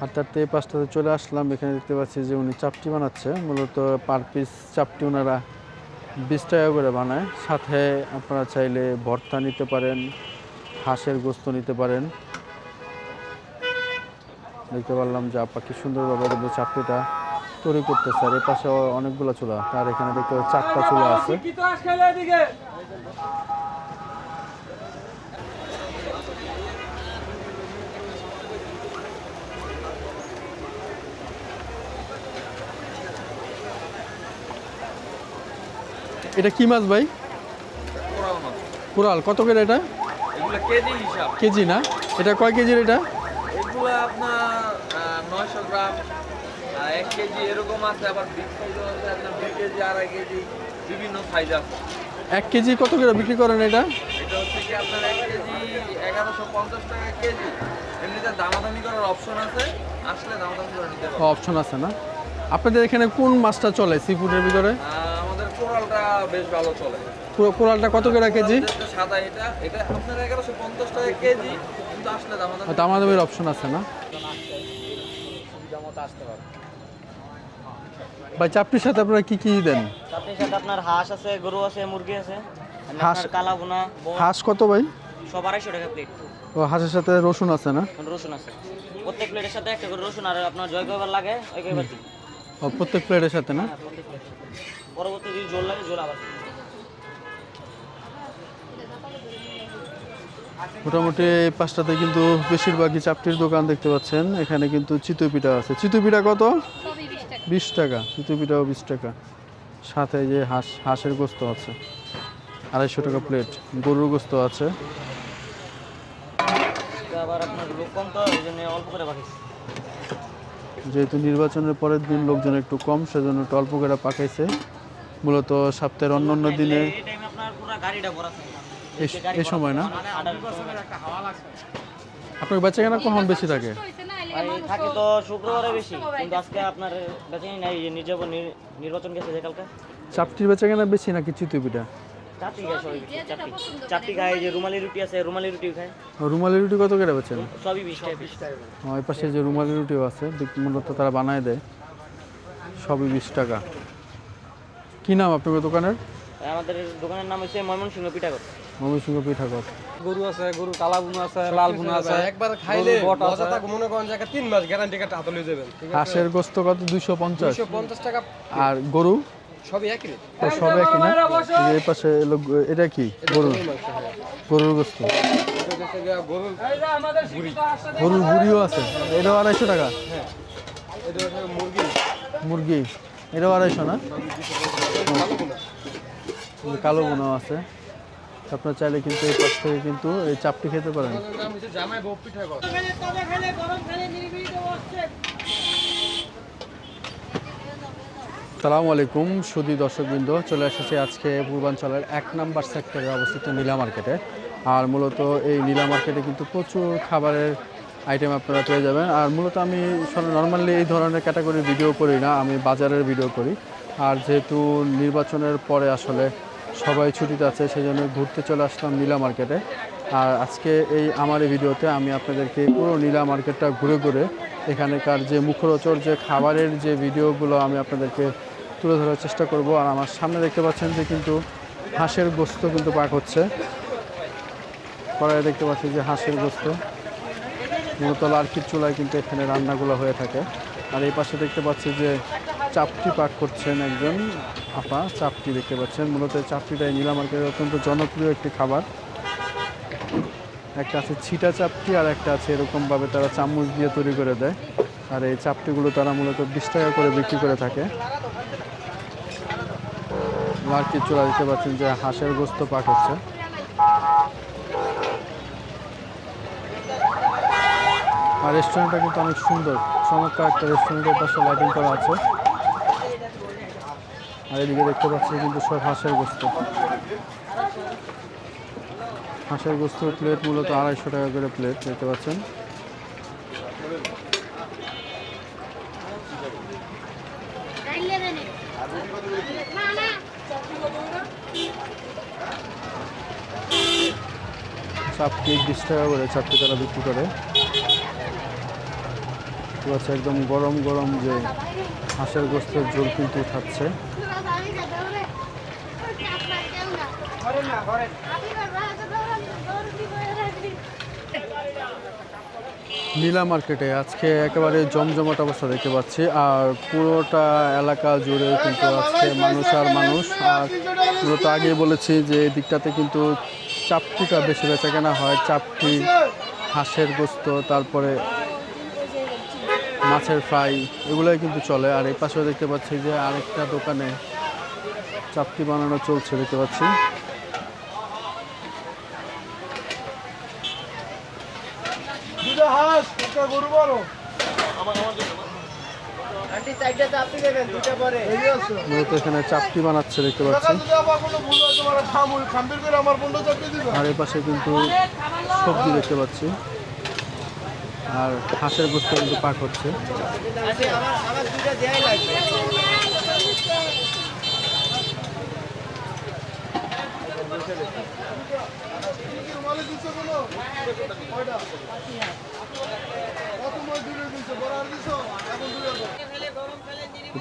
হাঁটতে হাঁটতে এই পাশটাতে চলে আসলাম। এখানে দেখতে পাচ্ছি যে উনি চাপটি বানাচ্ছে। মূলত পার পিস চাপটি ওনারা বিশ টাকা করে বানায়। সাথে আপনারা চাইলে ভর্তা নিতে পারেন, হাঁসের গোস্ত নিতে পারেন। দেখতে পারলাম যে আপা কি সুন্দরভাবে কিন্তু চাপটিটা তৈরি করতেছে। আর এ পাশে অনেকগুলো চুলা। তার এখানে দেখতে চারটা চুলা আছে। এটা কি মাছ ভাই? কোরাল কত করে এটা? কেজি না? এটা কয় কেজির এটা? গ্রাম। এক কেজি এরকম আছে আবার কেজি আড়াই কেজি বিভিন্ন সাইজ আছে। এক কেজি কত করে বিক্রি করেন এটা? এটা হচ্ছে কি আপনার এক কেজি এগারোশো পঞ্চাশ টাকা কেজি। এমনিতে দামাদামি করার অপশন আছে আসলে দামাদামি করে নিতে অপশন আছে না? আপনাদের এখানে কোন মাছটা চলে সি ফুডের ভিতরে? কোরালটা বেশ ভালো চলে। কোরালটা কত করে কেজি? সাদা এটা। এটা আপনার এগারোশো পঞ্চাশ টাকা কেজি কিন্তু আসলে দামাদামি দামাদামির অপশন আছে না? আসতে পারবে ভাই চাপটির সাথে আপনারা কি কি দেন? চাটনির সাথে আপনার হাঁস আছে গরু আছে মুরগি আছে হাঁস- কালা বোনা হাঁস কত ভাই? সব আড়াইশো টাকা প্লেট ও হাঁসের সাথে রসুন আছে না? রসুন আছে। প্রত্যেক প্লেটের সাথে একটা করে রসুন আর আপনার জয় কয়বার লাগে ওই কয়বার দিন। ও প্রত্যেক প্লেটের সাথে না? হ্যাঁ, প্রত্যেক plate। পরবর্তী যদি জোল লাগে জোল আবার মোটামুটি এই পাঁচটাতে কিন্তু বেশিরভাগই চাপটির দোকান দেখতে পাচ্ছেন। এখানে কিন্তু চিতই পিঠা আছে। চিতই পিঠা কত? বিশ টাকা। বিশ টাকা। চিতই পিঠাও বিশ টাকা। সাথে যে হাঁস হাঁসের গোস্ত আছে। আড়াইশো টাকা প্লেট গরুর গোস্ত আছে। যেহেতু নির্বাচনের পরের দিন লোকজন একটু কম সেজন্য একটু অল্প করে পাকাইছে মূলত সপ্তাহের অন্য অন্য দিনে এই টাইমে আপনার পুরো গাড়িটা ভরা থাকে। এই- এই সময় না? আপনার বেচা কেনা কখন বেশি থাকে? থাকে তো শুক্রবারে বেশি। কিন্তু আজকে আপনার বেচেনি নাই নির্বাচন গেছে যে কালকে। চাপটির বেচা কেনা বেশি নাকি চিতই পিঠা চাপটি খায় সবাই যে যেটা চাপটি। চাপটি খায় যে রুমালি রুটি আছে রুমালি রুটিও খায়। রুমালি রুটি কত করে বেচেন? সবই বিশ টাকা। বিশ টাকা ওই পাশে যে রুমালি রুটিও আছে মূলত তারা বানায় দেয়। সবই বিশ টাকা। কি নাম আপনার দোকানের? আমাদের দোকানের নাম হচ্ছে ময়মনসিংহ পিঠাগর। ময়মনসিংহ পিঠাগত গরু আছে গরু কালা বুনো আছে লাল বুনো আছে একবার খাইলে মজা থাকবে মনে করেন যে তিন মাস গ্যারান্টি কার্ড হাতে লয়ে যাবেন ঠিক আছে? হাঁসের গোস্ত কত? দুইশো পঞ্চাশ। দুশো পঞ্চাশ টাকা। আর গরু? সবই একই রেট। তো সব একই না? এই পাশে এলো এটা কি? গরু গরুর। গোস্ত। এটা হচ্ছে গরুর গরুর ভুড়িও আছে। এটাও আড়াইশো টাকা? এটা মুরগি। মুরগি। এটাও আড়াইশো না? কালো বোনাও আছে। আপনার চাইলে কিন্তু এই পাশ থেকে কিন্তু এই চাপটি খেতে পারেন। সালামু আলাইকুম, সুদী দর্শকবৃন্দ। চলে এসেছি আজকে পূর্বাঞ্চলের এক নাম্বার সেক্টরে অবস্থিত নীলা মার্কেটে। আর মূলত এই নীলা মার্কেটে কিন্তু প্রচুর খাবারের আইটেম আপনারা পেয়ে যাবেন। আর মূলত আমি নর্মালি এই ধরনের ক্যাটাগরির ভিডিও করি না, আমি বাজারের ভিডিও করি। আর যেহেতু নির্বাচনের পরে আসলে সবাই ছুটিতে আছে সেই জন্য ঘুরতে চলে আসলাম নীলা মার্কেটে আর আজকে এই আমার এই ভিডিওতে আমি আপনাদেরকে পুরো নীলা মার্কেটটা ঘুরে ঘুরে এখানকার যে মুখরোচর যে খাবারের যে ভিডিওগুলো আমি আপনাদেরকে তুলে ধরার চেষ্টা করব। আর আমার সামনে দেখতে পাচ্ছেন যে কিন্তু হাঁসের গোস্ত কিন্তু পাক হচ্ছে। কড়াইয়ে দেখতে পাচ্ছি যে হাঁসের গোস্ত। মূলত লার্কির চুলায় কিন্তু এখানে রান্নাগুলো হয়ে থাকে। আর এই পাশে দেখতে পাচ্ছি যে চাপটি পাক করছেন একজন আপা, চাপটি দেখতে পাচ্ছেন। মূলত এই চাপটিটা এই নীলা মার্কেটের অত্যন্ত জনপ্রিয় একটি খাবার। একটা আছে ছিটা চাপটি আর একটা আছে এরকমভাবে তারা চামচ দিয়ে তৈরি করে দেয়। আর এই চাপটিগুলো তারা মূলত বিশ টাকা করে বিক্রি করে থাকে। মার্কেট চূড়া দিতে পাচ্ছেন যে হাঁসের গোস্ত পাক হচ্ছে। আর রেস্টুরেন্টটা কিন্তু অনেক সুন্দর। চমৎকার একটা রেস্টুরেন্টের পাশে লাইটিং করা আছে। আর এদিকে দেখতে পাচ্ছি কিন্তু সব হাঁসের গোস্ত। হাঁসের গোস্ত প্লেট মূলত আড়াইশো টাকা করে প্লেট দেখতে পাচ্ছেন। না চাপটি বিশ টাকা করে চারটে তারা বিক্রি করে। দেখতে পাচ্ছি, একদম গরম গরম যে হাঁসের গোস্তের ঝোল কিন্তু উঠাচ্ছে নীলা মার্কেটে আজকে একেবারে জমজমাট অবস্থা দেখতে পাচ্ছি, আর পুরোটা এলাকা জুড়ে কিন্তু আজকে মানুষ আর মানুষ, আর মূলত আগেই বলেছি যে দিকটাতে কিন্তু চাপটিটা বেশি বেচা কেনা হয়, চাপটি, হাঁসের গোস্ত, তারপরে মাছের ফ্রাই এগুলোই কিন্তু চলে। আর এই পাশেও দেখতে পাচ্ছি যে আরেকটা দোকানে চাপটি বানানো চলছে দেখতে পাচ্ছি। এখানে চাপটি বানাচ্ছে দেখতে পাচ্ছি। আর এই পাশে কিন্তু সবজি দেখতে পাচ্ছি। আর হাঁসের গোস্ত কিন্তু পাক হচ্ছে।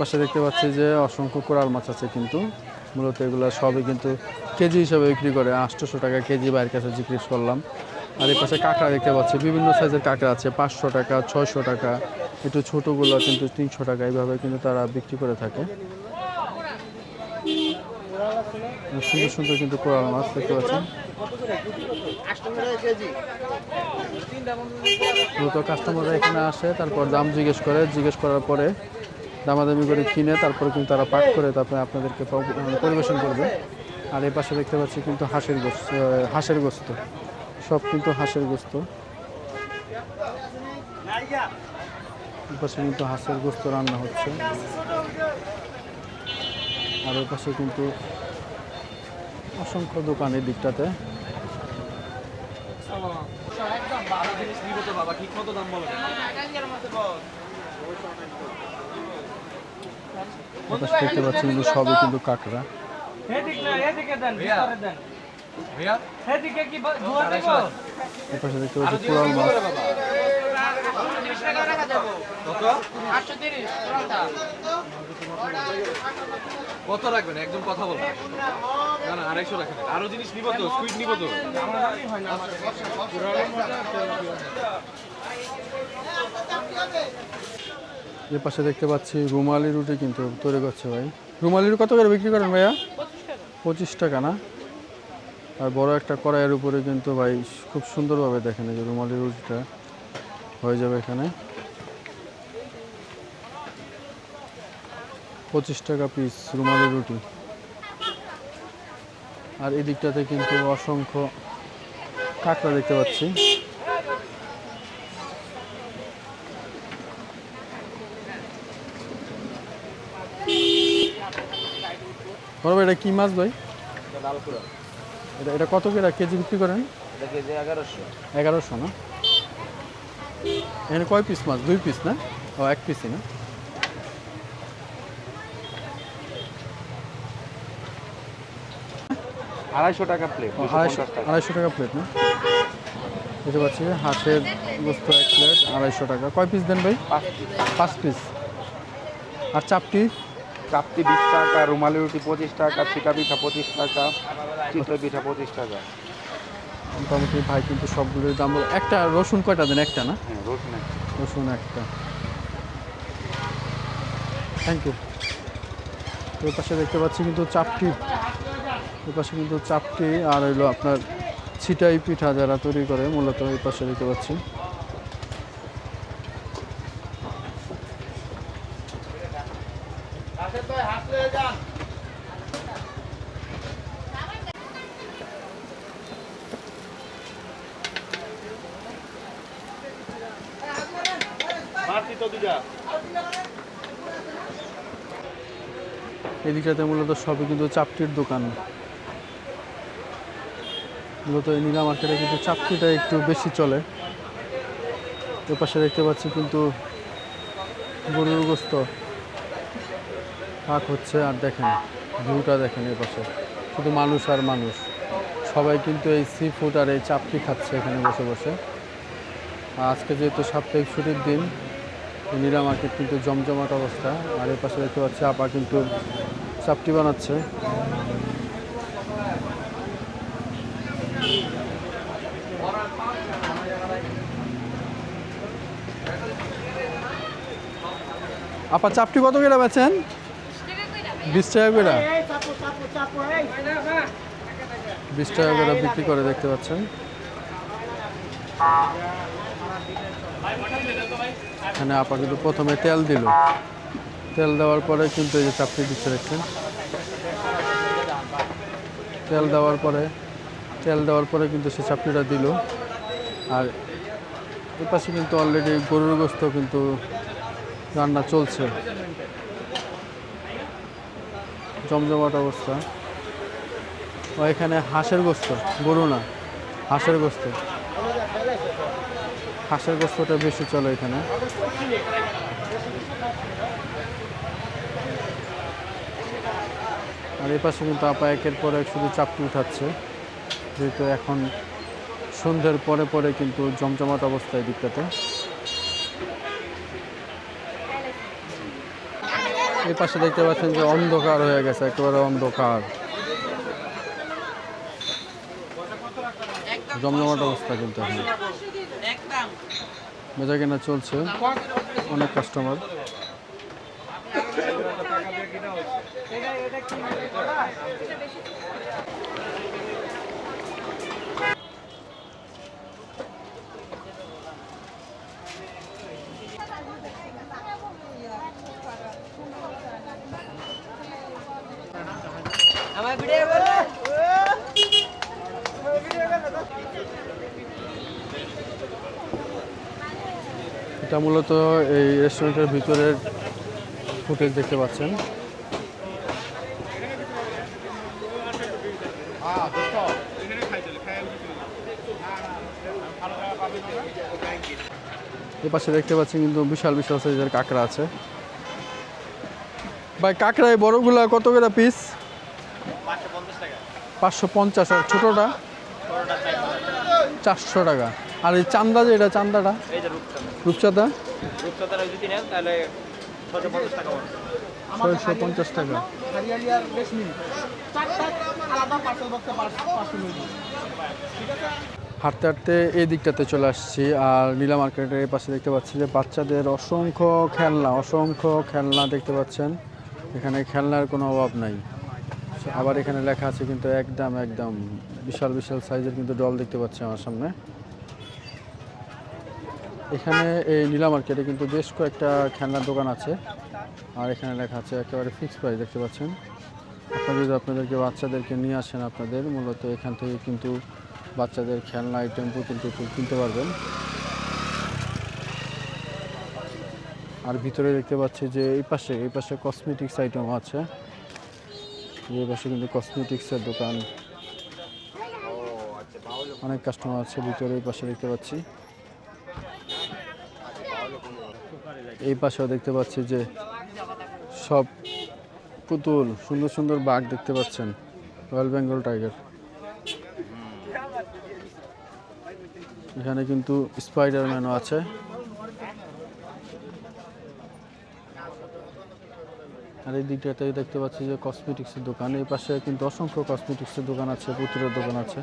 পাশে দেখতে পাচ্ছি যে অসংখ্য কোরাল মাছ আছে কিন্তু। মূলত এগুলো সবই কিন্তু কেজি হিসাবে বিক্রি করে। আটশোশো টাকা কেজি বাইরের কাছে জিজ্ঞেস করলাম। আর এই পাশে কাঁকড়া দেখতে পাচ্ছি। বিভিন্ন সাইজের কাঁকড়া আছে, পাঁচশো টাকা, ছয়শো টাকা। একটু ছোটোগুলো কিন্তু তিনশো টাকা, এইভাবে কিন্তু তারা বিক্রি করে থাকে। সুন্দর সুন্দর কিন্তু কোরাল মাছ দেখতে পাচ্ছেন। মূলত কাস্টমাররা এখানে আসে, তারপর দাম জিজ্ঞেস করে। জিজ্ঞেস করার পরে দামাদামি করে কিনে, তারপরে কিন্তু তারা পাক করে, তারপরে আপনাদেরকে পরিবেশন করবে। আর এই পাশে দেখতে পাচ্ছি কিন্তু হাঁসের গোস্ত হাঁসের গোস্ত। সব কিন্তু হাঁসের গোস্ত। পাশে কিন্তু হাঁসের গোস্ত রান্না হচ্ছে। আর এই পাশে কিন্তু অসংখ্য দোকান এই দিকটাতে। দেখতে পাচ্ছি কিন্তু সবই কিন্তু কাঁকড়া। পাশে দেখতে পাচ্ছি কোরাল কত? রাখবেন? একদম কথা বলবেন। না না আড়াইশো রাখেন। আরও জিনিস নিব তো সুইট নিব তো। এর পাশে দেখতে পাচ্ছি রুমালি রুটি কিন্তু তৈরি করছে ভাই। রুমালি রুটি কত করে বিক্রি করেন ভাইয়া? পঁচিশ টাকা না? আর বড় একটা কড়াইয়ের উপরে কিন্তু ভাই খুব সুন্দরভাবে দেখেন এই যে রুমালি রুটিটা হয়ে যাবে এখানে। পঁচিশ টাকা পিস রুমালি রুটি। আর এই দিকটাতে কিন্তু অসংখ্য কাঁকড়া দেখতে পাচ্ছি। এটা কি মাছ ভাই? এটা এটা কত করে কেজি বিক্রি করেন? এটা কেজি এগারোশো। এগারোশো না? এখানে কয় পিস মাছ? দুই পিস না? ও এক পিসই না? আড়াইশো টাকা প্লেট আড়াইশো টাকা। প্লেট না? বুঝতে পারছি হাঁসের গোস্ত এক প্লেট আড়াইশো টাকা। কয় পিস দেন ভাই? পাঁচ পিস আর চাপটি? চাপটি বিশ টাকা রুমালি রুটি পঁচিশ টাকা পিঠা পিঠা পঁচিশ টাকা। চিতই পিঠা পঁচিশ টাকা। মোটামুটি ভাই কিন্তু সবগুলোর দাম একটা রসুন কয়টা দেন? একটা না? হ্যাঁ রসুন একটা। রসুন একটা। থ্যাংক ইউ ওই পাশে দেখতে পাচ্ছি কিন্তু চাপটি। ওই পাশে কিন্তু চাপটি আর হইল আপনার ছিটাই পিঠা যারা তৈরি করে মূলত এই পাশে দেখতে পাচ্ছি। এদিকটাতে মূলত সবই কিন্তু চাপটির দোকান। মূলত এই নীলা মার্কেটে কিন্তু চাপটিটা একটু বেশি চলে। এপাশে দেখতে পাচ্ছি কিন্তু গরুর গোস্ত। পাক হচ্ছে আর দেখেন, ভিউটা দেখেন এপাশে। শুধু মানুষ আর মানুষ। সবাই কিন্তু এই সি ফুড আর এই চাপটি খাচ্ছে এখানে বসে বসে। আজকে যেহেতু সাপ্তাহিক ছুটির দিন নীলা মার্কেট কিন্তু জমজমাট অবস্থা। আর এর পাশে দেখতে পাচ্ছি আপা কিন্তু চাপটি বানাচ্ছে। আপা, চাপটি কত করে বেচেন? বিশ টাকা করে। বিশ টাকা করে বিক্রি করে দেখতে পাচ্ছেন। এখানে আপা কিন্তু প্রথমে তেল দিল। তেল দেওয়ার পরে কিন্তু এই যে চাপটি দিচ্ছে দেখছেন। তেল দেওয়ার পরে, তেল দেওয়ার পরে কিন্তু সে চাপটিটা দিল। আর এর পাশে কিন্তু অলরেডি গরুর গোস্ত কিন্তু রান্না চলছে। জমজমাট অবস্থা। ও, এখানে হাঁসের গোস্ত, গরু না, হাঁসের গোস্ত। হাঁসের গোস্তটা বেশি চলে এখানে। আর এই পাশে কিন্তু আপা একের পর এক শুধু চাপটি উঠাচ্ছে। যেহেতু এখন সন্ধ্যের পরে পরে কিন্তু জমজমাট অবস্থায় দিকটাতে। এই পাশে দেখতে পাচ্ছেন যে অন্ধকার হয়ে গেছে একেবারে অন্ধকার। জমজমাট অবস্থা কিন্তু এখন। বেচা কেনা চলছে অনেক কাস্টমার এটা মূলত এই রেস্টুরেন্টের ভিতরের ফুটেজ দেখতে পাচ্ছেন। এ পাশে দেখতে পাচ্ছেন কিন্তু বিশাল বিশাল সাইজের কাঁকড়া আছে। ভাই কাঁকড়া এই বড়গুলা কত করে পিস পাঁচশো পঞ্চাশ আর ছোটোটা? চারশো টাকা। আর এই চান্দা যে এটা চান্দাটা? রূপচাঁদা। রূপচাঁদা? ছয়শো পঞ্চাশ টাকা। হাঁটতে হাঁটতে এই দিকটাতে চলে আসছি, আর নীলা মার্কেটের এই পাশে দেখতে পাচ্ছি যে বাচ্চাদের অসংখ্য খেলনা অসংখ্য খেলনা দেখতে পাচ্ছেন। এখানে খেলনার কোনো অভাব নাই। আবার এখানে লেখা আছে কিন্তু একদম একদম বিশাল বিশাল সাইজের কিন্তু ডল দেখতে পাচ্ছি আমার সামনে। এখানে এই নীলা মার্কেটে কিন্তু বেশ কয়েকটা খেলনার দোকান আছে। আর এখানে লেখা আছে একেবারে ফিক্সড প্রাইস দেখতে পাচ্ছেন? আপনারা যদি আপনাদেরকে বাচ্চাদেরকে নিয়ে আসেন আপনাদের, মূলত এখান থেকে কিন্তু বাচ্চাদের খেলনা আইটেম টুতুল কিনতে পারবেন। আর ভিতরে দেখতে পাচ্ছি যে এই পাশে এই পাশে কসমেটিক্স আইটেম আছে। এই পাশে কিন্তু কসমেটিক্সের দোকান। অনেক কাস্টমার আছে ভিতরে, এই পাশে দেখতে পাচ্ছি। এই পাশেও দেখতে পাচ্ছি যে সব পুতুল সুন্দর সুন্দর বাঘ দেখতে পাচ্ছেন রয়্যাল বেঙ্গল টাইগার। এখানে কিন্তু স্পাইডারম্যানও আছে। আর এই দিকটাতে দেখতে পাচ্ছি যে কসমেটিক্সের দোকান। এই পাশে কিন্তু অসংখ্য কসমেটিক্সের দোকান আছে পুতুলের দোকান আছে।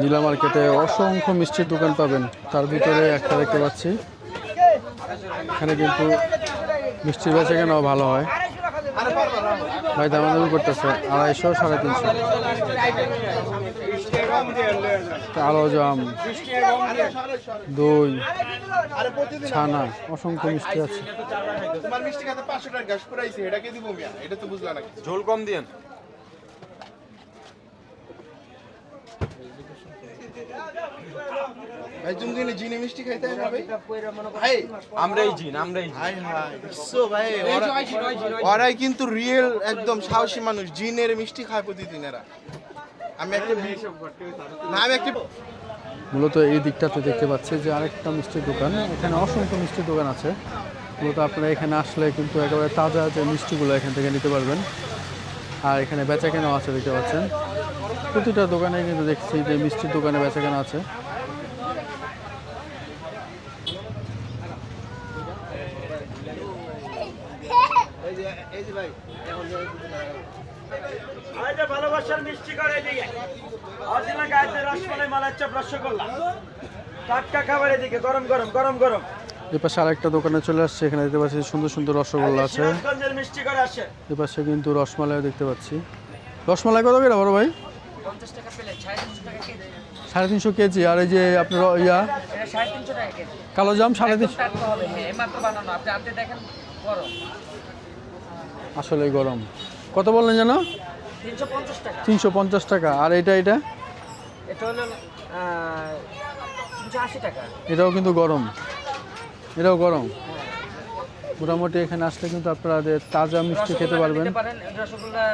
নীলা মার্কেটে অসংখ্য মিষ্টির দোকান পাবেন। তার ভিতরে একটা দেখতে পাচ্ছি। এখানে কিন্তু মিষ্টির বেচা কেন ভালো হয়। ভাই দামাদামি করতেছে আড়াইশো সাড়ে তিনশো। কালো জাম দই ছানা অসংখ্য মিষ্টি আছে। তোমার মিষ্টি খাতে পাঁচশো টাকা গ্যাস পুরাইছে এটাকে দিব মিয়া এটা তো বুঝলা নাকি ঝোল কম দিয়েন ভাই তুমি কিনে জিনে মিষ্টি খাইতে না ভাই? ভাই আমরাই জিন আমরাই হাই হাই। সো ভাই ওরাই কিন্তু রিয়েল একদম সাহসী মানুষ। জিনের মিষ্টি খায় প্রতিদিন এরা। আমি একটা না আমি একটা মূলত এই দিকটাতে দেখতে পাচ্ছি যে আরেকটা মিষ্টির দোকান। এখানে অসংখ্য মিষ্টির দোকান আছে। মূলত আপনারা এখানে আসলে কিন্তু একেবারে তাজা যে মিষ্টিগুলো এখান থেকে নিতে পারবেন। আর এখানে বেচা কেনাও আছে দেখতে পাচ্ছেন। প্রতিটা দোকানে কিন্তু দেখছি যে মিষ্টির দোকানে বেচা কেনা আছে। ভালোবাসার মিষ্টি করে এদিকে। গায়েতে রসমালাই মালাই চপ রসগোল্লা। টাটকা খাবার এদিকে গরম গরম গরম গরম। এ পাশে আরেকটা দোকানে চলে আসছে এখানে দেখতে পাচ্ছি সুন্দর সুন্দর রসগোল্লা আছে। সিরাজগঞ্জের মিষ্টি করে আসে এ কিন্তু রসমালাইও দেখতে পাচ্ছি। রসমালাই কত করে বড় ভাই? সাড়ে তিনশো কেজি। আর এই যে আপনার ইয়া? কালো জাম সাড়ে তিনশো আসলে গরম। কত বললেন যেন? তিনশো পঞ্চাশ টাকা। আর এটা এটা? এটা হলো টাকা। এটাও কিন্তু গরম। এটাও গরম। মোটামুটি এখানে আসলে কিন্তু আপনারা তাজা মিষ্টি খেতে পারবেন। রসগোল্লা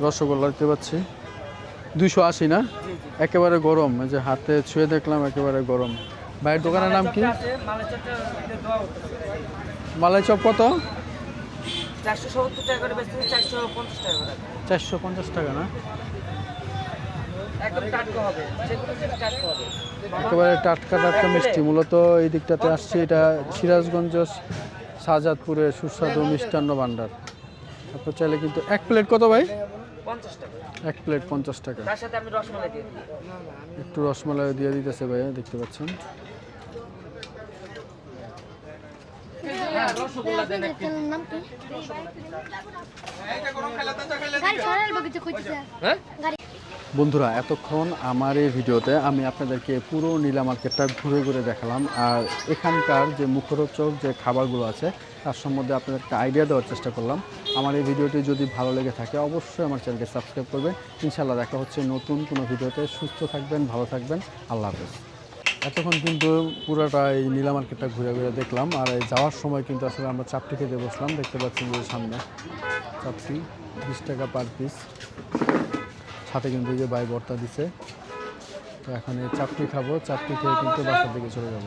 দুশো দেখতে পাচ্ছি। দুইশো আশি না? একেবারে গরম। যে হাতে ছুঁয়ে দেখলাম একেবারে গরম। ভাইয়ের দোকানের নাম কি? মালাই চপ কত? চারশো সত্তর টাকা করে বেচতে চারশো পঞ্চাশ টাকা করে। চারশো পঞ্চাশ টাকা না? একদম টাটকা হবে টাটকা হবে। একেবারে টাটকা টাটকা মিষ্টি। মূলত এই দিকটাতে আসছে এটা সিরাজগঞ্জ শাহজাদপুরের সুস্বাদু মিষ্টান্ন ভাণ্ডার। আপনার চাইলে কিন্তু এক প্লেট কত ভাই? এক প্লেট পঞ্চাশ টাকা। তার সাথে আমি রসমালাই দিয়ে দিই। একটু রসমালাই দিয়ে দিতেছে ভাইয়া দেখতে পাচ্ছেন। বন্ধুরা এতক্ষণ আমার এই ভিডিওতে আমি আপনাদেরকে পুরো নীলা মার্কেটটা ঘুরে ঘুরে দেখালাম। আর এখানকার যে মুখরোচক যে খাবারগুলো আছে তার সম্বন্ধে আপনাদেরকে আইডিয়া দেওয়ার চেষ্টা করলাম। আমার এই ভিডিওটি যদি ভালো লেগে থাকে অবশ্যই আমার চ্যানেলকে সাবস্ক্রাইব করবেন। ইনশাল্লাহ দেখা হচ্ছে নতুন কোনো ভিডিওতে। সুস্থ থাকবেন ভালো থাকবেন। আল্লাহ হাফেজ। এতক্ষণ কিন্তু পুরোটা এই নীলা মার্কেটটা ঘুরে ঘুরে দেখলাম, আর এই যাওয়ার সময় কিন্তু আসলে আমরা চাপটি খেতে বসলাম, দেখতে পাচ্ছি যে সামনে চাপটি, বিশ টাকা পার পিস সাথে কিন্তু যে বাই বর্তা দিছে। তো এখন এই চাপটি খাব, চাপটি খেয়ে কিন্তু বাসার দিকে চলে যাব।